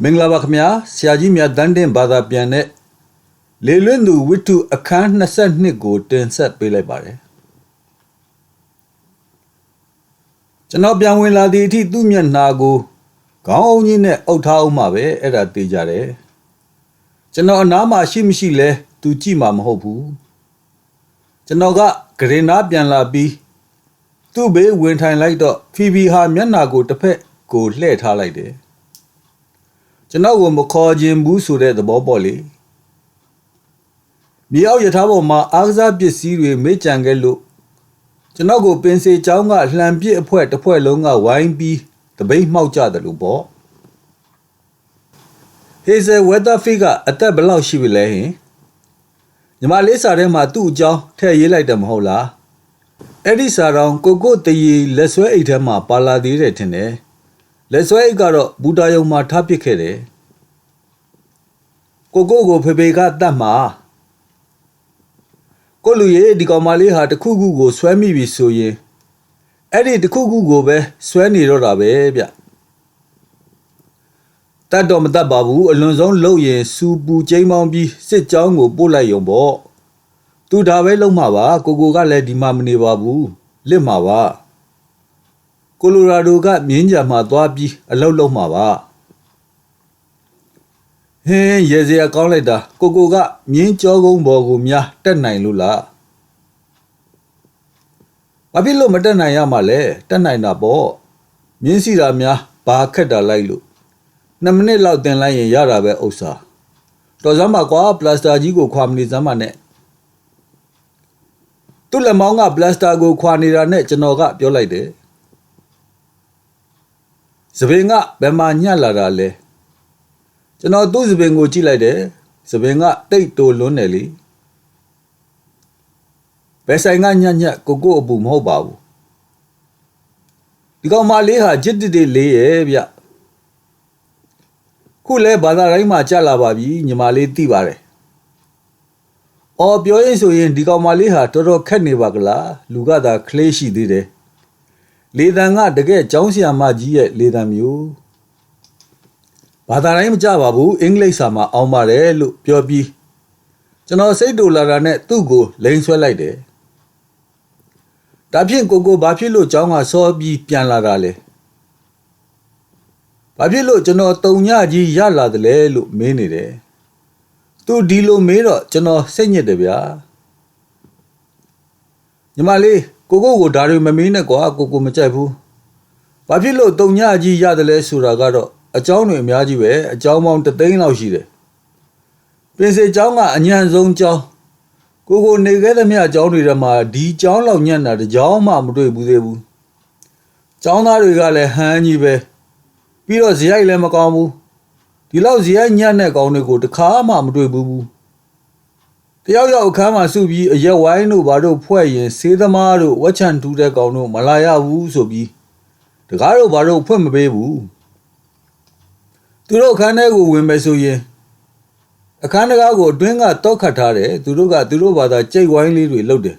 မင်္ဂလာပါခင်ဗျာဆရာကြီးမြတ်တန်းတင်ဘာသာပြန်တဲ့လေလွင့်သူဝိတ္ထုအခန်း22ကိုတင်ဆက်ပေးလိုက်ပါတယ်ကျွန်တော်ပြန်ဝင်လာသည့်အထိသူ့မျက်နှာကိုခေါင်းအုံးကြီးနဲ့အုပ်ထားအောင်မှာပဲအဲ့ဒါသိကြတယ်ကျွန်တော်အနားမှာရှိမရှိလဲသူကြည့်မှာမဟုတ်ဘူးကျွန်တော်ကဂရေနာပြန်လာပြီးသူ့ဘေးဝင်ထိုင်လိုက်တော့ဖီဖီဟာမျက်နှာကိုတစ်ဖက်ကိုလှည့်ထားလိုက်တယ် ကျွန်တော်ကိုမခေါ်ခြင်းဘူးဆိုတဲ့သဘောပေါ့လေမြေအောက်ယထာပေါ်မှာအားကစားပစ္စည်းတွေမေ့ကြံခဲ့လို့ကျွန်တော်ကိုပင်စေချောင်းကလှံပစ်အဖွဲတစ်ဖွဲလုံးကဝိုင်းပြီးတပိတ်မှောက်ကြတယ်လို့ပေါ့ဟေဇယ်ဝက်တာဖီကအသက်ဘယ်လောက်ရှိပြီလဲဟင်ညီမလေးစာထဲမှာသူ့အကြောင်းထည့်ရေးလိုက်တယ်မဟုတ်လားအဲ့ဒီစာတောင်ကိုကိုတရီလက်ဆွဲအိတ်ထဲမှာပါလာသေးတယ်ထင်တယ်လက်ဆွဲအိတ်ကတော့ဘူတာယုံမှာထားပစ်ခဲ့တယ် ကိုကိုကိုဖေဖေကတတ်မှာကိုလူရဲ့ဒီကောင်မလေးဟာတခုခုကိုဆွဲမိပြီဆိုရင်အဲ့ဒီတခုခုကိုပဲဆွဲနေတော့တာပဲဗျတတ်တော့မတတ်ပါဘူးအလွန်ဆုံးလုပ်ရင်စူပူကျိမ်းမောင်းပြီးစစ်ကြောင်းကိုပို့လိုက်ရုံပေါ့သူဒါပဲလုံးမှာပါကိုကိုကလည်းဒီမှာမနေပါဘူးလစ်မှာပါကိုလိုရာဒိုကမြင်းကြံမှာသွားပြီးအလုပ်လုပ်မှာပါ ဟင်းရေစရာကောင်းလိုက်တာကိုကိုကမြင်းကြောကုန်းဘော်ကိုများတက်နိုင်လို့လားဘာဖြစ်လို့မတက်နိုင်ရမှာလဲတက်နိုင်တာပေါ့မြင်းစီတာများဘာခက်တာလိုက်လို့2မိနစ်လောက်တင်လိုက်ရင်ရတာပဲဥစ္စာတော်စမ်းပါကွာပလတ်စတာကြီးကိုခွာမနေစမ်းပါနဲ့သူ့လက်မောင်းကပလတ်စတာကိုခွာနေတာနဲ့ကျွန်တော်ကပြောလိုက်တယ်စပင်ကဘယ်မှာညှက်လာတာလဲ ကျွန်တော်သူ့စပင်ကိုကြည့်လိုက်တယ်စပင်ကတိတ်တိုလွန်းတယ်လေဘယ်ဆိုင်ကညက်ညက်ကိုကိုအပူမဟုတ်ပါဘူးဒီကောင်မလေးဟာဂျစ်တစ်တစ်လေးရဲ့ဗျခုလဲဘာသာတိုင်းမှာကြက်လာပါပြီညီမလေးသိပါတယ်အော်ပြောရင်ဆိုရင်ဒီကောင်မလေးဟာတော်တော်ခက်နေပါကလားလူကသာကလေးရှိသေးတယ်လေတံကတကယ်ကျောင်းဆရာမကြီးရဲ့လေတံမျိုး ဘာသာတိုင်းမကြပါဘူးအင်္ဂလိပ်စာမှာအောင်ပါတယ်လို့ပြောပြီးကျွန်တော်စိတ်တူလာတာနဲ့သူ့ကိုလိန်ဆွဲလိုက်တယ်ဒါဖြင့်ကိုကိုဘာဖြစ်လို့ကျောင်းကစောပြီးပြန်လာတာလဲဘာဖြစ်လို့ကျွန်တော်တုံညကြီးရလာတယ်လဲလို့မင်းနေတယ်သူဒီလိုမေးတော့ကျွန်တော်စိတ်ညစ်တယ်ဗျာညီမလေးကိုကိုကိုဒါတွေမမေးနဲ့ကွာကိုကိုမကြိုက်ဘူးဘာဖြစ်လို့တုံညကြီးရတယ်လဲဆိုတာကတော့ အကြောင်းတွေအများကြီးပဲအကြောင်းပေါင်းတသိန်းလောက်ရှိတယ်ပင်စေကျောင်းကအညံဆုံးကျောင်းကိုကိုနေခဲ့သမျှအကြောင်းတွေထဲမှာဒီကျောင်းလောက်ညံ့တာတကြောင်မှမတွေ့ဘူးသေးဘူးကျောင်းသားတွေကလည်းဟန်းကြီးပဲပြီးတော့ဇရိုက်လည်းမကောင်းဘူးဒီလောက်ဇရိုက်ညံ့တဲ့ကောင်းတွေကိုတခါမှမတွေ့ဘူးဘူးတယောက်ယောက်အခန်းမှာစုပြီးအရက်ဝိုင်းတို့ဘာတို့ဖွဲ့ရင်ဆေးသမားတို့ဝက်ချန်တူးတဲ့ကောင်တို့မလာရဘူးဆိုပြီးတကားတို့ဘာတို့ဖွင့်မပေးဘူး သူတို့အခန်းထဲကိုဝင်မယ်ဆိုရင်အခန်းတကားကိုအတွင်းကတောက်ခတ်ထားတယ်သူတို့ကသူတို့ဘာသာကြိတ်ဝိုင်းလေးတွေလုပ်တယ်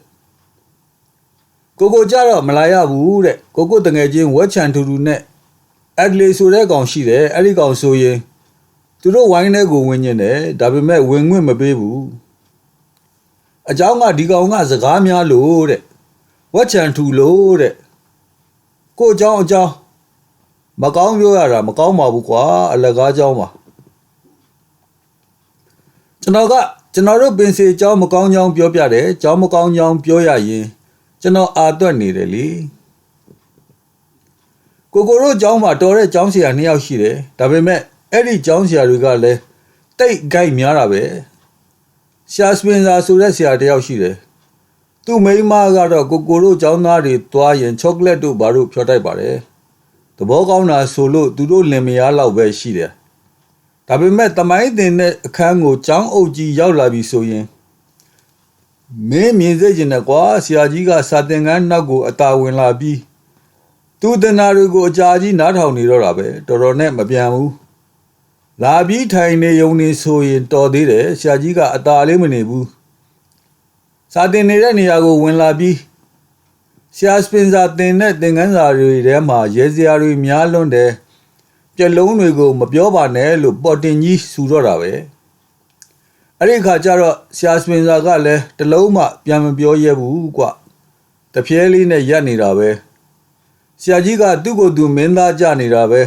ကိုကိုကြတော့မလာရဘူးတဲ့ကိုကိုတငယ်ချင်းဝက်ချန်ထူထူနဲ့အက်ဒလီဆိုတဲ့ကောင်ရှိတယ်အဲ့ဒီကောင်ဆိုရင်သူတို့ဝိုင်းထဲကိုဝင်ညင်တယ်ဒါပေမဲ့ဝင်ခွင့်မပေးဘူးအเจ้าကဒီကောင်ကစကားများလို့တဲ့ဝက်ချန်ထူလို့တဲ့ကိုเจ้าအเจ้า မကောင်းပြောရတာမကောင်းပါဘူးကွာအလကားเจ้าပါကျွန်တော်ကကျွန်တော်တို့ပင်စီเจ้าမကောင်းကြောင်းပြောပြတယ်เจ้าမကောင်းကြောင်းပြောရရင်ကျွန်တော်အာသွက်နေတယ်လေကိုကိုတို့เจ้าမှာတော်တဲ့เจ้าဆရာနှစ်ယောက်ရှိတယ်ဒါပေမဲ့အဲ့ဒီเจ้าဆရာတွေကလည်းတိတ်ဂိုက်များတာပဲရှာစပင်စာဆိုတဲ့ဆရာတယောက်ရှိတယ်။သူ့မိန်းမကတော့ကိုကိုတို့ចောင်းသားတွေသွားရင်ချောကလက်တို့ဘာတို့ဖြောတိုက်ပါတယ်။ သဘောကောင်းတာဆိုလို့သူတို့လင်မယားလောက်ပဲရှိတယ်။ဒါပေမဲ့တမိုင်းတင်တဲ့အခန်းကိုចောင်းအုပ်ကြီးရောက်လာပြီဆိုရင်မင်းမြင်စေချင်တယ်ကွာဆရာကြီးကစာသင်ခန်းနောက်ကိုအတာဝင်လာပြီးသူတနာတွေကိုအကြာကြီးနားထောင်နေတော့တာပဲတော်တော်နဲ့မပြန်ဘူး။လာပြီးထိုင်နေုံနေဆိုရင်တော်သေးတယ်ဆရာကြီးကအตาလေးမနေဘူးစာတင်နေတဲ့နေရာကိုဝင်လာပြီး ဆရာစပင်စာတင်တဲ့သင်ခန်းစာတွေထဲမှာရဲစရာတွေများလွန်းတယ်ပြက်လုံးတွေကိုမပြောပါနဲ့လို့ပေါ်တင်ကြီးစူတော့တာပဲအဲ့ဒီခါကျတော့ဆရာစပင်စာကလည်းတလုံးမှပြန်မပြောရဲဘူးကွတပြဲလေးနဲ့ရက်နေတာပဲဆရာကြီးကသူ့ကိုယ်သူမင်းသားကြနေတာပဲ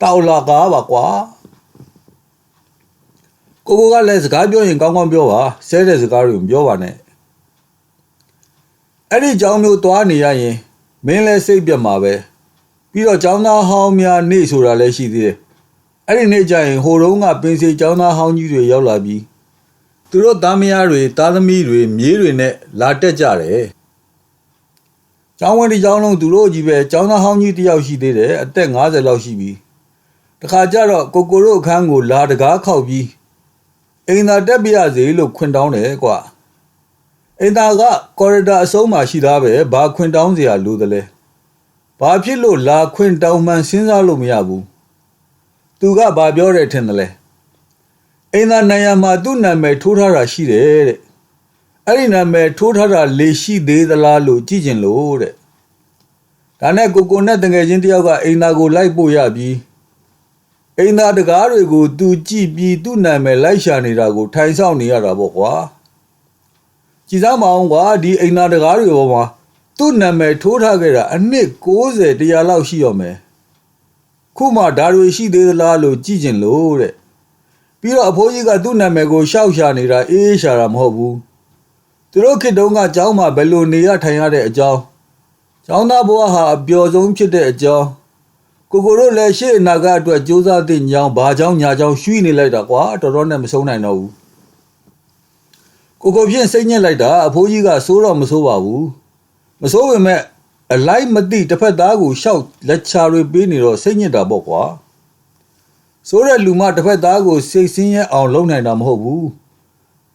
တောက်လာကားပါကွာကိုကိုကလည်းစကားပြောရင်ကောင်းကောင်းပြောပါဆဲတဲ့စကားတွေမပြောပါနဲ့ အဲ့ဒီကြောင်မျိုးသွားနေရရင်မင်းလည်းစိတ်ပြတ်မှာပဲပြီးတော့ကျောင်းသားဟောင်းများနေဆိုတာလည်းရှိသေးတယ်အဲ့ဒီနေ့ကျရင်ဟိုတုန်းကပင်စီကျောင်းသားဟောင်းကြီးတွေရောက်လာပြီးသူတို့သားမယားတွေသားသမီးတွေမြေးတွေနဲ့လာတက်ကြတယ်ကျောင်းဝင်ဒီကျောင်းလုံးသူတို့ကြီးပဲကျောင်းသားဟောင်းကြီးတယောက်ရှိသေးတယ်အသက်50လောက်ရှိပြီတခါကျတော့ကိုကိုတို့အခန်းကိုလာတကားခောက်ပြီးအိမ်သာတက်ပြရစေလို့ခွင်တောင်းတယ်ကွာ အင်တာကကော်ရီဒါအဆုံးမှာရှိသားပဲဘာခွင်တောင်းစရာလိုသလဲဘာဖြစ်လို့လာခွင်တောင်းမှန်စဉ်းစားလို့မရဘူးသူကဘာပြောတယ်ထင်တယ်လဲအင်တာနိုင်ရမှာသူ့နာမည်ထိုးထားတာရှိတယ်တဲ့အဲ့ဒီနာမည်ထိုးထားတာလေရှိသေးသလားလို့ကြည့်ကျင်လို့တဲ့ဒါနဲ့ကိုကိုနဲ့တကယ်ချင်းတယောက်ကအိမ်သားကိုလိုက်ပို့ရပြီးအိမ်သားတကားတွေကိုသူကြည့်ပြီးသူ့နာမည်လိုက်ရှာနေတာကိုထိုင်ဆောင်နေရတာပေါ့ကွာ။ ကြည်စားမအောင်ကွာဒီအိမ်သာတကားတွေပေါ်မှာသူ့နာမည်ထိုးထားခဲ့တာအနှစ်60တရားလောက်ရှိရောမယ်ခုမှဒါတွေရှိသေးသလားလို့ကြည့်ကျင်လို့တဲ့ပြီးတော့အဖိုးကြီးကသူ့နာမည်ကိုရှောက်ရှာနေတာအေးအေးရှာတာမဟုတ်ဘူးသူတို့ခေတ်တုန်းကကျောင်းမှာဘယ်လိုနေရထိုင်ရတဲ့အကြောင်းကျောင်းသားဘဝဟာအပျော်ဆုံးဖြစ်တဲ့အကြောင်းကိုကိုတို့လည်းရှေ့အနာဂတ်အတွက်စူးစမ်းသင့်ကြောင်းဘာကြောင်းညာကြောင်းရှုနေလိုက်တာကွာတော်တော်နဲ့မဆုံးနိုင်တော့ဘူး ကိုကိုဖြင့်စိတ်ညစ်လိုက်တာအဖိုးကြီးကစိုးတော့မစိုးပါဘူးမစိုးပေမဲ့အလိုက်မသိတစ်ဖက်သားကိုရှောက်လက်ချတွေပေးနေတော့စိတ်ညစ်တာပေါ့ကွာစိုးတဲ့လူမတစ်ဖက်သားကိုစိတ်ဆင်းရဲအောင်လုပ်နိုင်တာမဟုတ်ဘူး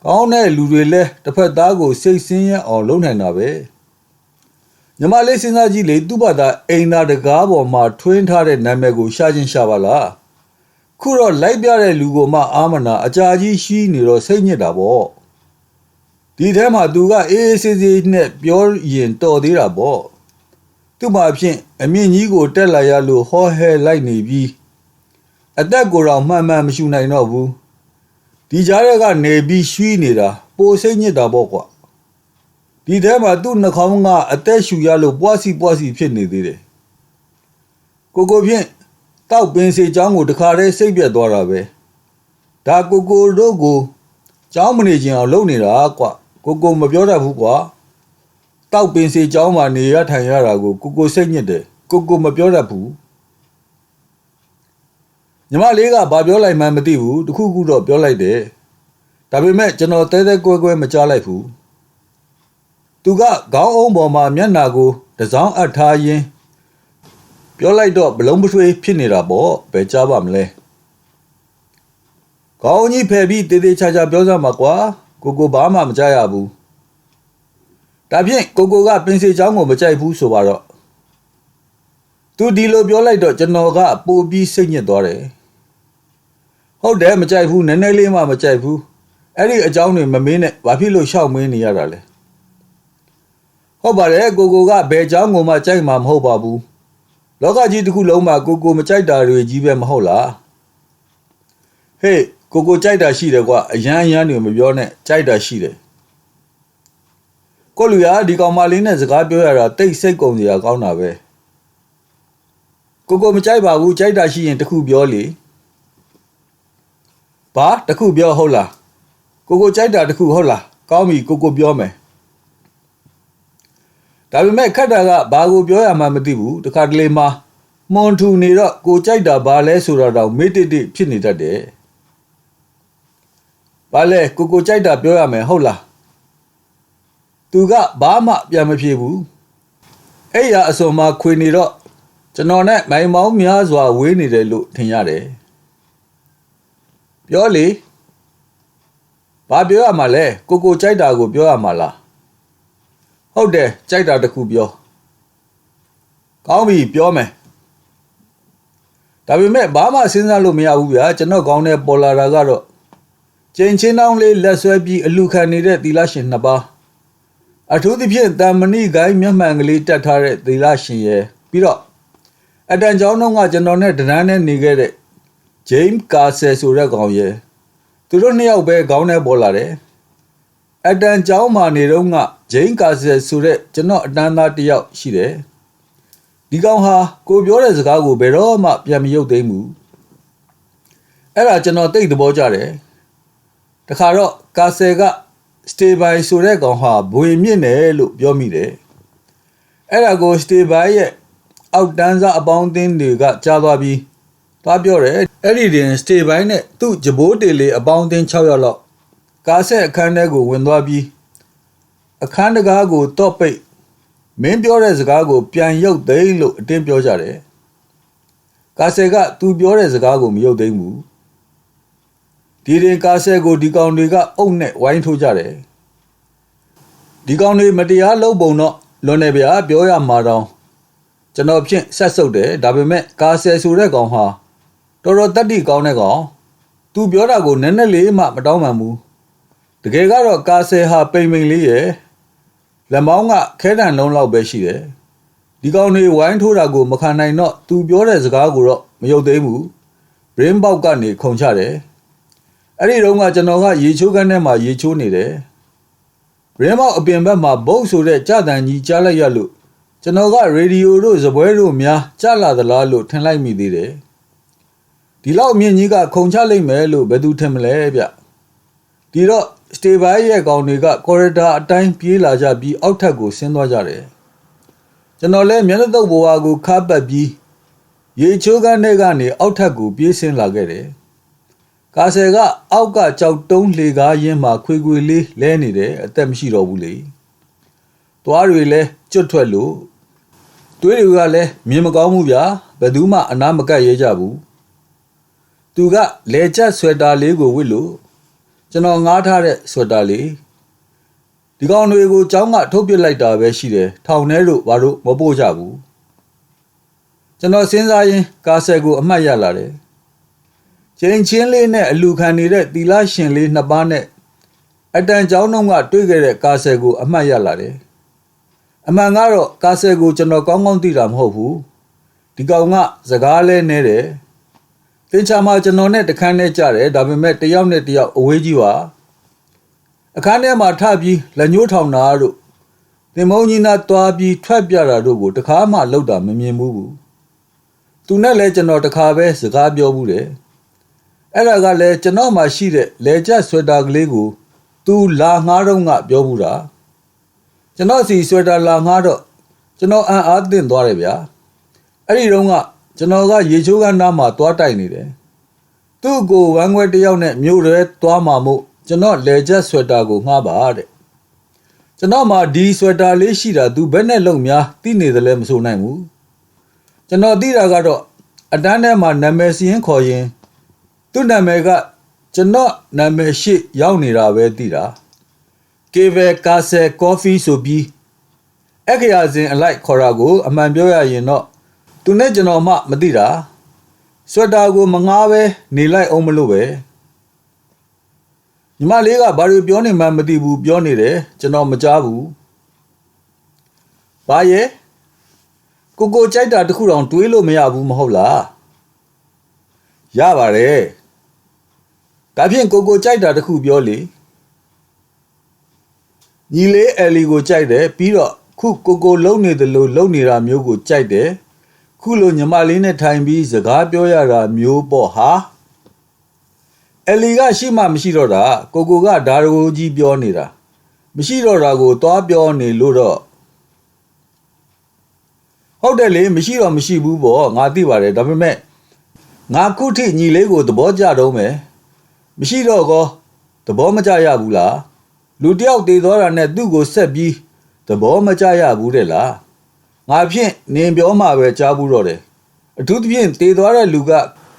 ကောင်းတဲ့လူတွေလည်းတစ်ဖက်သားကိုစိတ်ဆင်းရဲအောင်လုပ်နိုင်တာပဲညီမလေးစဉ်းစားကြည့်လေသူ့ဘာသာအိမ်သားတကားပေါ်မှာထွင်းထားတဲ့နာမည်ကိုရှာချင်းရှာပါလားခုတော့လိုက်ပြတဲ့လူကိုမှအာမနာအကြာကြီးရှိနေတော့စိတ်ညစ်တာပေါ့ ဒီထဲမှာသူကအေးအေးဆေးဆေးနဲ့ပြောရင်တော်သေးတာပေါ့သူ့မှာဖြင့်အမြင့်ကြီးကိုတက်လာရလို့ဟောဟဲလိုက်နေပြီးအသက်ကိုယ်တော်မှန်မှန်မရှူနိုင်တော့ဘူးဒီကြားရက်ကနေပြီးရွှီးနေတာပိုစိတ်ညစ်တာပေါ့ကွာဒီထဲမှာသူ့နှာခေါင်းကအသက်ရှူရလို့ပွားစီပွားစီဖြစ်နေသေးတယ်ကိုကိုဖြင့်တောက်ပင်စေချောင်းကိုတခါတည်းစိတ်ပြတ်သွားတာပဲဒါကိုကိုတို့ကိုเจ้าမနေခြင်းအောင်လုပ်နေတာကွာ ကိုကိုမပြောတတ်ဘူးကွာတောက်ပင်စေเจ้าမှာနေရထိုင်ရတာကိုကိုကိုစိတ်ညစ်တယ်ကိုကိုမပြောတတ်ဘူးညီမလေးကဘာပြောလိုက်မှန်းမသိဘူးတခုခုတော့ပြောလိုက်တယ်ဒါပေမဲ့ကျွန်တော်တဲတဲကွဲကွဲမကြားလိုက်ဘူးသူကခေါင်းအုံးပေါ်မှာမျက်နာကိုတစောင်းအပ်ထားရင်းပြောလိုက်တော့ဘလုံးပထွေးဖြစ်နေတာပေါ့ဘယ်ကြားပါမလဲခေါင်းကြီးဖယ်ပြီးတေးသေးချာချာပြောစမ်းပါကွာ ကိုကိုဘာမှမကြားရဘူးဒါဖြင့်ကိုကိုကပင်စီချောင်းကိုမကြိုက်ဘူးဆိုပါတော့သူဒီလိုပြောလိုက်တော့ကျွန်တော်ကပိုပြီးစိတ်ညစ်သွားတယ်ဟုတ်တယ်မကြိုက်ဘူးနည်းနည်းလေးမှမကြိုက်ဘူးအဲ့ဒီအကြောင်းတွေမမင်းနဲ့ဘာဖြစ်လို့ရှောက်မင်းနေရတာလဲဟုတ်ပါတယ်ကိုကိုကဘယ်เจ้าကိုမှကြိုက်မှာမဟုတ်ပါဘူးလောကကြီးတစ်ခုလုံးမှာကိုကိုမကြိုက်တာတွေကြီးပဲမဟုတ်လားဟေး ကိုကိုကြိုက်တာရှိတယ်ကွာအရန်အရန်တွေမပြောနဲ့ကြိုက်တာရှိတယ်ကိုလူရဒီကောင်မလေးနဲ့စကားပြောရတာတိတ်စိတ်ကုန်စရာကောင်းတာပဲကိုကိုမကြိုက်ပါဘူးကြိုက်တာရှိရင်တခုပြောလေဘာတခုပြောဟုတ်လားကိုကိုကြိုက်တာတခုဟုတ်လားကောင်းပြီကိုကိုပြောမယ်ဒါပေမဲ့ခက်တာကဘာကိုပြောရမှမသိဘူးတခါတလေမှာမွန်ထူနေတော့ကိုကြိုက်တာဘာလဲဆိုတာတော့မေ့တိတိဖြစ်နေတတ်တယ် ဘာလဲကိုကိုကြိုက်တာပြောရမယ်ဟုတ်လားသူကဘာမှပြန်မဖြေဘူးအဲ့ရအစုံမှာခွေနေတော့ကျွန်တော်နဲ့မိုင်မောင်းများစွာဝေးနေတယ်လို့ထင်ရတယ်ပြောလေဘာပြောရမှာလဲကိုကိုကြိုက်တာကိုပြောရမှာလားဟုတ်တယ်ကြိုက်တာတခုပြောကောင်းပြီပြောမယ်ဒါပေမဲ့ဘာမှစဉ်းစားလို့မရဘူးဗျာကျွန်တော်ကောင်းတဲ့ပေါ်လာတာကတော့ ကျင်းချင်းတောင်းလေးလက်ဆွဲပြီးအလူခံနေတဲ့သီလရှင်နှစ်ပါးအထူးသဖြင့်တာမဏိဂိုင်းမျက်မှန်ကလေးတက်ထားတဲ့သီလရှင်ရဲ့ပြီးတော့အတန်ကျောင်းတော့ကကျွန်တော်နဲ့တန်းနဲ့နေခဲ့တဲ့ဂျိမ်းကာဆယ်ဆိုတဲ့ကောင်ရဲ့သူတို့နှစ်ယောက်ပဲခေါင်းထဲပေါ်လာတယ်အတန်ကျောင်းမှာနေတော့ကဂျိမ်းကာဆယ်ဆိုတဲ့ကျွန်တော်အတန်းသားတစ်ယောက်ရှိတယ်ဒီကောင်ဟာကိုပြောတဲ့စကားကိုဘယ်တော့မှပြန်မရုပ်သိမ်းဘူးအဲ့ဒါကျွန်တော်တိတ်သဘောကျတယ် တခါတော့ကာဆယ်ကစတေဘိုင်ဆိုတဲ့ကောင်ဟာဘွေမြင့်တယ်လို့ပြောမိတယ်အဲ့ဒါကိုစတေဘိုင်ရဲ့အောက်တန်းစားအပေါင်းအသင်းတွေကကြားသွားပြီးသွားပြောတယ်အဲ့ဒီတင်စတေဘိုင်နဲ့သူ့ဂျဘိုးတေလေးအပေါင်းအသင်း6ယောက်လောက်ကာဆက်အခန်းထဲကိုဝင်သွားပြီးအခန်းတကားကိုတော့ပိတ်မင်းပြောတဲ့စကားကို ပြန်ရုပ်သိမ်းလို့အတင်းပြောကြတယ်ကာဆယ်ကသူပြောတဲ့စကားကိုမရုပ်သိမ်းဘူး ဒီရင်ကာဆယ်ကိုဒီကောင်တွေကအုပ်နဲ့ဝိုင်းထိုးကြတယ်ဒီကောင်တွေမတရားလုပ်ပုံတော့လွန်နေဗျာပြောရမှာတော့ကျွန်တော်ဖြင့်ဆက်ဆုပ်တယ်ဒါပေမဲ့ကာဆယ်ဆိုတဲ့ကောင်ဟာတော်တော်တတ်တိကောင်းတဲ့ကောင်သူပြောတာကိုနည်းနည်းလေးမှမတောင်းပန်ဘူးတကယ်ကတော့ကာဆယ်ဟာပိန်ပိန်လေးရယ်လက်မောင်းကခဲတံလုံးလောက်ပဲရှိတယ်ဒီကောင်တွေဝိုင်းထိုးတာကိုမခံနိုင်တော့သူပြောတဲ့စကားကိုတော့မယုတ်သေးဘူး brain box ကနေခုန်ချတယ် အဲ့ဒီတော့ကကျွန်တော်ကရေချိုးခန်းထဲမှာရေချိုးနေတယ် brain box အပြင်ဘက်မှာဘုတ်ဆိုတဲ့ကြတန်ကြီးကြားလိုက်ရလို့ကျွန်တော်ကရေဒီယိုတို့ဇပွဲတို့များကြားလာသလားလို့ထင်လိုက်မိသေးတယ်ဒီလောက်မြင့်ကြီးကခုန်ချလိုက်မယ်လို့ဘယ်သူထင်မလဲဗျဒီတော့စတေဘိုင်ရဲ့ကောင်တွေကကော်ရီဒါအတိုင်းပြေးလာကြပြီးအောက်ထပ်ကိုဆင်းသွားကြတယ်ကျွန်တော်လည်းမျက်နှာတုပ်ဘဝကိုခါပတ်ပြီးရေချိုးကန်းထဲကနေအောက်ထပ်ကိုပြေးဆင်းလာခဲ့တယ် ကာဆယ်ကအောက်ကကြောက်တုံးလေကားရင်းမှာခွေခွေလေးလဲနေတယ်အသက်မရှိတော့ဘူးလေသွားတွေလည်းကျွတ်ထွက်လို့တွေးတွေကလည်းမြင်မကောင်းဘူးဗျာဘယ်သူမှအနာမကတ်ရဲကြဘူးသူကလေကျက်ဆွဲတာလေးကိုဝစ်လို့ကျွန်တော်ငားထားတဲ့ဆွဲတာလေးဒီကောင်တွေကိုចောင်းကထုတ်ပစ်လိုက်တာပဲရှိတယ်ထောင်ထဲတို့ဘာလို့မပို့ကြဘူးကျွန်တော်စဉ်းစားရင်းကာဆယ်ကိုအမှတ်ရလာတယ် ချိန်ချင်းလေးနဲ့အလူခံနေတဲ့တီလာရှင်လေးနှစ်ပါးနဲ့အတန်ចောင်းတော့ကတွေ့ခဲ့တဲ့ကာဆယ်ကိုအမှတ်ရလာတယ်အမှန်ကတော့ကာဆယ်ကိုကျွန်တော်ကောင်းကောင်းသိတာမဟုတ်ဘူးဒီကောင်ကစကားလဲနေတယ်သင်္ချာမှာကျွန်တော်နဲ့တခန်းနဲ့ကြတယ်ဒါပေမဲ့တယောက်နဲ့တယောက်အဝေးကြီးပါအခန်းထဲမှာထပြီးလက်ညှိုးထောင်တာတို့သင်မုန်းကြီးနာသွားပြီးထွက်ပြတာတို့ကိုတခါမှလောက်တာမမြင်ဘူးဘူးသူနဲ့လည်းကျွန်တော်တခါပဲစကားပြောဘူးတယ် အဲ့ဒါကလည်းကျွန်တော်မှရှိတဲ့လေကျဆွဲတာကလေးကိုသူလာငှားတော့ကပြောဘူးတာကျွန်တော်စီဆွဲတာလာငှားတော့ကျွန်တော်အံ့အားသင့်သွားတယ်ဗျာအဲ့ဒီတော့ကကျွန်တော်ကရေချိုးကနားမှာသွားတိုက်နေတယ်သူ့ကိုဝမ်းခွဲတယောက်နဲ့မြို့ရဲသွားမှာမို့ကျွန်တော်လေချက်ဆွဲတာကိုငှားပါတဲ့ကျွန်တော်မှဒီဆွဲတာလေးရှိတာသူဘယ်နဲ့လုံများသိနေတယ်လဲမဆိုနိုင်ဘူးကျွန်တော်သိတာကတော့အတန်းထဲမှာနာမည်စီရင်ခေါ်ရင် သူ့နာမည်ကကျွန်တော်နာမည်ရှိရောက်နေတာပဲသိတာကေဗယ်ကာဆယ်ကော်ဖီဆိုပြီးအခရာစဉ်အလိုက်ခေါ်တာကိုအမှန်ပြောရရင်တော့သူနဲ့ကျွန်တော်မှမသိတာဆွက်တာကိုမငားပဲနေလိုက်အောင်မလို့ပဲညီမလေးကဘာလို့ပြောနေမှမသိဘူးပြောနေတယ်ကျွန်တော်မကြားဘူးဘာရဲ့ကိုကိုကြိုက်တာတခုတောင်တွေးလို့မရဘူးမဟုတ်လားရပါတယ် ဒါဖြင့်ကိုကိုကြိုက်တာတခုပြောလေညီလေးအယ်လီကိုကြိုက်တယ်ပြီးတော့ခုကိုကိုလုံနေတယ်လို့လုံနေတာမျိုးကိုကြိုက်တယ်ခုလိုညီမလေးနဲ့ထိုင်ပြီးစကားပြောရတာမျိုးပေါ့ဟာအလီကရှိမှမရှိတော့တာကိုကိုကဒါရိုကြီးပြောနေတာမရှိတော့တာကိုသွားပြောနေလို့တော့ဟုတ်တယ်လေမရှိတော့မရှိဘူးပေါ့ငါသိပါတယ်ဒါပေမဲ့ငါခုထိညီလေးကိုသဘောကျတော့မယ် မရှိတော့ကောသဘောမကျရဘူးလားလူတယောက်တည်သွားတာနဲ့သူ့ကိုဆက်ပြီးသဘောမကျရဘူးတဲ့လားငါဖြင့်နင်ပြောမှပဲကြားဘူးတော့တယ်အထူးသဖြင့်တည်သွားတဲ့လူက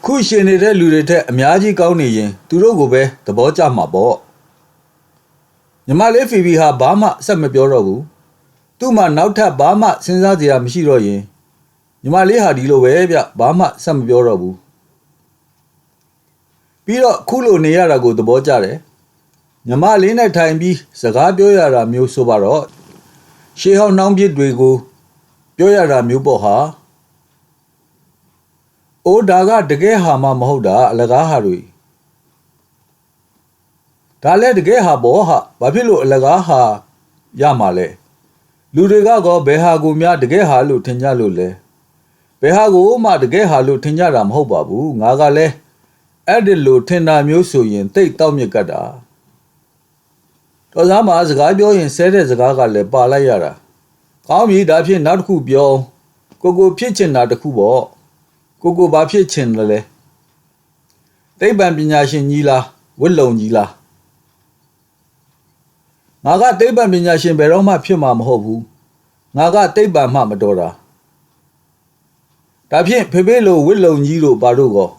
ခုရှင်နေတဲ့လူတွေထက်အများကြီးကောင်းနေရင်သူတို့ကိုပဲသဘောကျမှာပေါ့ညီမလေးဖီဖီဟာဘာမှဆက်မပြောတော့ဘူးသူ့မှာနောက်ထပ်ဘာမှစဉ်းစားစရာမရှိတော့ရင်ညီမလေးဟာဒီလိုပဲဗျဘာမှဆက်မပြောတော့ဘူး ပြီးတော့ခုလိုနေရတာကိုသဘောကျတယ်ညီမလေးနဲ့ထိုင်ပြီးစကားပြောရတာမျိုးဆိုပါတော့ရှေးဟောင်းနှောင်းပြစ်တွေကိုပြောရတာမျိုးပေါ့ဟာအိုးဒါကတကယ်ဟာမှမဟုတ်တာအလကားဟာတွေဒါလည်းတကယ်ဟာဘောဟာဘာဖြစ်လို့အလကားဟာရမှာလဲလူတွေကကောဘယ်ဟာကိုများတကယ်ဟာလို့ထင်ကြလို့လဲဘယ်ဟာကိုမှတကယ်ဟာလို့ထင်ကြတာမဟုတ်ပါဘူးငါကလည်း အဲ့ဒီလိုထင်တာမျိုးဆိုရင်တိတ်တောက်မြစ်ကတ်တာတော်သားမှာစကားပြောရင်ဆဲတဲ့စကားကလည်းပါလိုက်ရတာကောင်းပြီဒါဖြင့်နောက်တစ်ခုပြောကိုကိုဖြစ်ချင်တာတစ်ခုပေါ့ကိုကိုဘာဖြစ်ချင်တယ်လဲသိပ္ပံပညာရှင်ကြီးလားဝိလုံကြီးလားငါကသိပ္ပံပညာရှင်ဘယ်တော့မှဖြစ်မှာမဟုတ်ဘူးငါကသိပ္ပံမှမတော်တာဒါဖြင့်ဖေဖေလိုဝိလုံကြီးတို့ဘာတို့ကော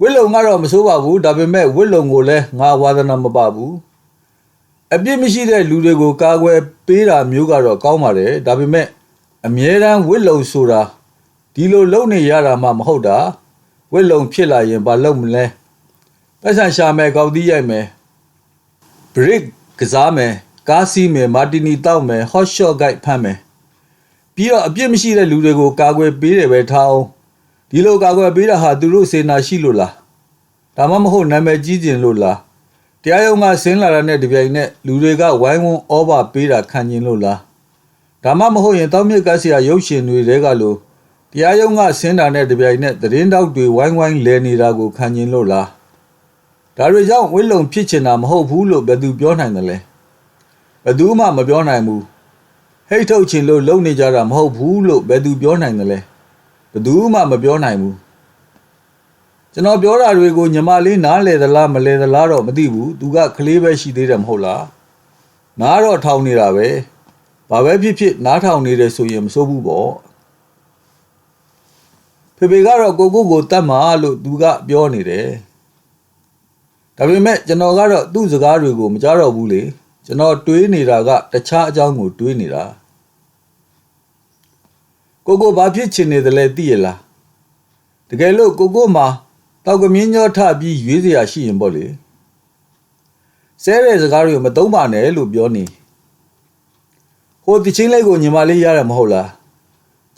ဝိလုံကတော့မစိုးပါဘူးဒါပေမဲ့ဝိလုံကိုလည်းငါဝါသနာမပါဘူးအပြစ်မရှိတဲ့လူတွေကိုကာကွယ်ပေးတာမျိုးကတော့ကောင်းပါတယ်ဒါပေမဲ့အမြဲတမ်းဝိလုံဆိုတာဒီလိုလုံနေရတာမှမဟုတ်တာဝိလုံဖြစ်လာရင်ဘာလုပ်မလဲပတ်စံရှာမယ်ကောက်တီးရိုက်မယ် brick ကစားမယ်ကားစီးမယ်မာတီနီတောက်မယ် hot shot guide ဖမ်းမယ်ပြီးတော့အပြစ်မရှိတဲ့လူတွေကိုကာကွယ်ပေးတယ်ပဲထားအောင် ဒီလိုကာကွယ်ပေးတာဟာသူတို့စေနာရှိလို့လားဒါမှမဟုတ်နာမည်ကြီးကျင်လို့လားတရားရုံးကဆင်းလာတာနဲ့တပြိုင်နက်လူတွေကဝိုင်းဝန်းဩဘာပေးတာခံကျင်လို့လားဒါမှမဟုတ်ရင်တောင်းမြစ်ကဆရာရုပ်ရှင်တွေတဲကလို့တရားရုံးကဆင်းတာနဲ့တပြိုင်နက်သတင်းတောက်တွေဝိုင်းဝိုင်းလဲနေတာကိုခံကျင်လို့လားဒါတွေကြောင့်ဝိလုံဖြစ်ချင်တာမဟုတ်ဘူးလို့ဘယ်သူပြောနိုင်တယ်လဲဘယ်သူမှမပြောနိုင်ဘူးဟိတ်ထုတ်ချင်လို့လုံနေကြတာမဟုတ်ဘူးလို့ဘယ်သူပြောနိုင်တယ်လဲ ဘယ်သူမှမပြောနိုင်ဘူးကျွန်တော်ပြောတာတွေကိုညီမလေးနားလေသလားမလဲသလားတော့မသိဘူးသူကကလေးပဲရှိသေးတယ်မဟုတ်လားနားတော့ထောင်နေတာပဲဘာပဲဖြစ်ဖြစ်နားထောင်နေတယ်ဆိုရင်မစိုးဘူးပေါ့ဖေဖေကတော့ကိုကိုကိုတတ်မှာလို့သူကပြောနေတယ်ဒါပေမဲ့ကျွန်တော်ကတော့သူ့စကားတွေကိုမကြားတော့ဘူးလေကျွန်တော်တွေးနေတာကတခြားအကြောင်းကိုတွေးနေတာ ကိုကိုဘာဖြစ်ချင်နေတယ်လဲသိရလားတကယ်လို့ကိုကိုမှာတောက်ကမြင်းညောထပြီးရွေးစရာရှိရင်ပေါ့လေဆဲတဲ့စကားတွေကိုမသုံးပါနဲ့လို့ပြောနေဟိုတချင်းလေးကိုညီမလေးရတယ်မဟုတ်လား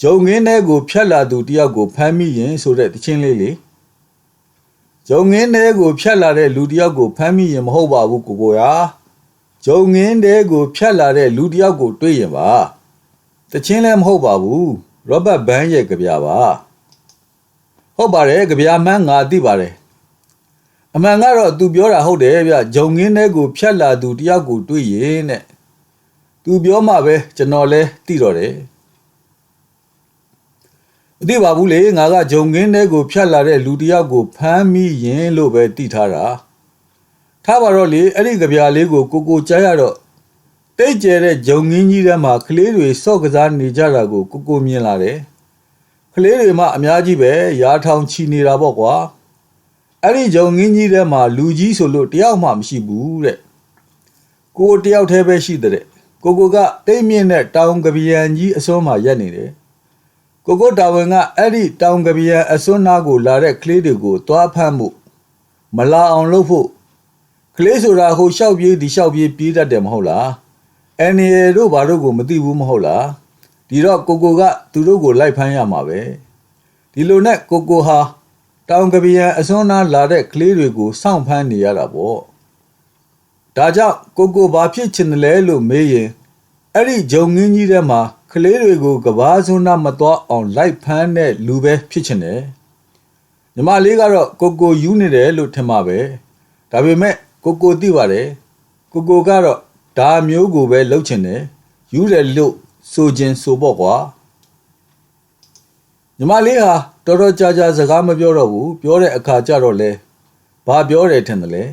ဂျုံငင်းတဲ့ကိုဖြတ်လာသူတယောက်ကိုဖမ်းမိရင်ဆိုတဲ့တချင်းလေးလေဂျုံငင်းတဲကိုဖြတ်လာတဲ့လူတစ်ယောက်ကိုဖမ်းမိရင်မဟုတ်ပါဘူးကိုကိုရာဂျုံငင်းတဲကိုဖြတ်လာတဲ့လူတစ်ယောက်ကို တွေ့ရင်ပါတချင်းလည်းမဟုတ်ပါဘူး ရောဘတ်ဘန်းရဲ့ကြပြပါဟုတ်ပါတယ်ကြပြမှန်းငါသိပါတယ်အမှန်ကတော့သူပြောတာဟုတ်တယ်ဗျဂျုံငင်းတဲကိုဖြတ်လာသူတစ်ယောက်ကိုတွေ့ရင်တဲ့သူပြောမှပဲကျွန်တော်လည်းသိတော့တယ်မသိပါဘူးလေငါကဂျုံကင်းတဲကိုဖြတ်လာတဲ့လူတစ်ယောက်ကိုဖမ်းမိရင်လို့ပဲသိထားတာထားပါတော့လေအဲ့ဒီကြပြာလေးကိုကိုကိုကြားရတော့ တိတ်ကျဲတဲ့ဂျုံငင်းကြီးထဲမှာကလေးတွေစော့ကစားနေကြတာကိုကိုကိုမြင်လာတယ်ကလေးတွေမှအများကြီးပဲရာထောင်ချီနေတာပေါ့ကွာအဲ့ဒီဂျုံငင်းကြီးထဲမှာလူကြီးဆိုလို့တယောက်မှမရှိဘူးတဲ့ကိုတယောက်တည်းပဲရှိတဲ့ကိုကိုကတိတ်မြင့်တဲ့တောင်ကပီယံကြီးအစွန်းမှာရက်နေတယ်ကိုကိုတာဝန်ကအဲ့ဒီတောင်ကပီယံအစွန်းနာကိုလာတဲ့ကလေးတွေကိုသွားဖမ်းမှုမလာအောင်လုပ်ဖို့ကလေးဆိုတာဟိုလျှောက်ပြေးဒီလျှောက်ပြေးပြေးတတ်တယ်မဟုတ်လား အန်ရီတို့ဘာတို့ကိုမသိဘူးမဟုတ်လားဒီတော့ကိုကိုကသူတို့ကိုလိုက်ဖမ်းရမှာပဲဒီလိုနဲ့ကိုကိုဟာတောင်ကပီယံအစွန်းနာလာတဲ့ကလေးတွေကိုစောင့်ဖမ်းနေရတာပေါ့ဒါကြောင့်ကိုကိုဘာဖြစ်ချင်တယ်လဲလို့မေးရင်အဲ့ဒီဂျုံငင်းကြီးထဲမှာကလေးတွေကိုကဘာစွန်းနာမသွားအောင်လိုက်ဖမ်းတဲ့လူပဲဖြစ်ချင်တယ်။ညီမလေးကတော့ကိုကိုယူနေတယ်လို့ထင်မှာပဲ။ဒါပေမဲ့ကိုကိုသိပါတယ်။ကိုကိုကတော့ ဒါမျိုးကိုပဲလုပ်ချင်တယ်။ယူတယ်လို့ဆိုခြင်းဆိုပေါ့ကွာ။ညီမလေးဟာတော်တော်ကြာကြာစကားမပြောတော့ဘူး။ပြောတဲ့အခါကျတော့လဲဘာပြောတယ်ထင်တယ်လဲ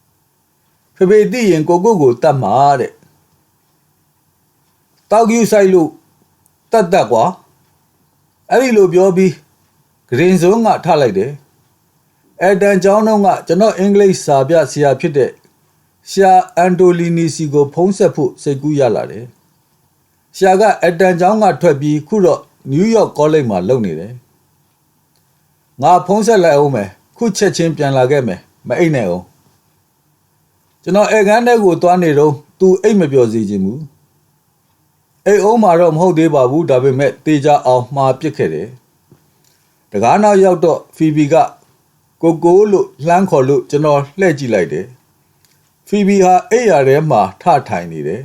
။ဖေဖေသိရင်ကိုကိုကိုတတ်မှာတဲ့။တောက်ကြီးဆိုင်လို့တတ်တတ်ကွာအဲ့ဒီလိုပြောပြီးဂရင်စုံကထလိုက်တယ်အဲတန်ကျောင်းတော့ကကျွန်တော်အင်္ဂလိပ်စာပြဆရာဖြစ်တဲ့ ရှာအန်တိုလီနီစီကို ဖုံးဆက်ဖို့စိတ်ကူးရလာတယ်ရှာကအတန်ကျောင်းကထွက်ပြီးခုတော့နယူးယောက်ကောလိပ်မှာလုပ်နေတယ်ငါဖုံးဆက်လိုက်အောင်မယ်ခုချက်ချင်းပြန်လာခဲ့မယ်မအိတ်နဲ့အောင်ကျွန်တော်အဲကန်းတဲ့ကိုသွားနေတော့သူအိတ်မပြောစီခြင်းဘူးအိမ်အုံးမှာတော့မဟုတ်သေးပါဘူးဒါပေမဲ့တေချာအောင်မှားပစ်ခဲ့တယ်တကားနောက်ရောက်တော့ဖီဘီကကိုကိုလို့လှမ်းခေါ်လို့ကျွန်တော်လှည့်ကြည့်လိုက်တယ် ဖီဘီဟာအိပ်ရာထဲမှာထထိုင်နေတယ်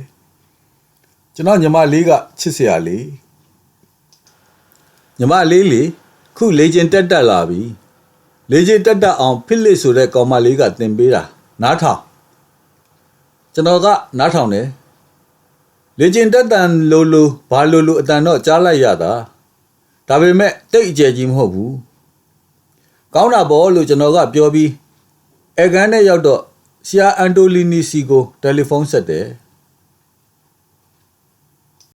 ကျွန်တော်ညီမလေးကချစ်စရာလေးညီမလေးလေခုလေကျင်တက်တက်လာပြီလေကျင်တက်တက်အောင်ဖိလစ်ဆိုတဲ့ကောင်မလေးကတင်ပေးတာနားထောင်ကျွန်တော်ကနားထောင်တယ်လေကျင်တက်တန်လိုလိုဘာလိုလိုအတန်တော့ကြားလိုက်ရတာဒါပေမဲ့တိတ်အကျယ်ကြီးမဟုတ်ဘူးကောင်းတာပေါ့လို့ကျွန်တော်ကပြောပြီးအဲကန်နဲ့ရောက်တော့ ဆရာအန်တိုလီနီစီကိုတယ်လီဖုန်းဆက်တယ်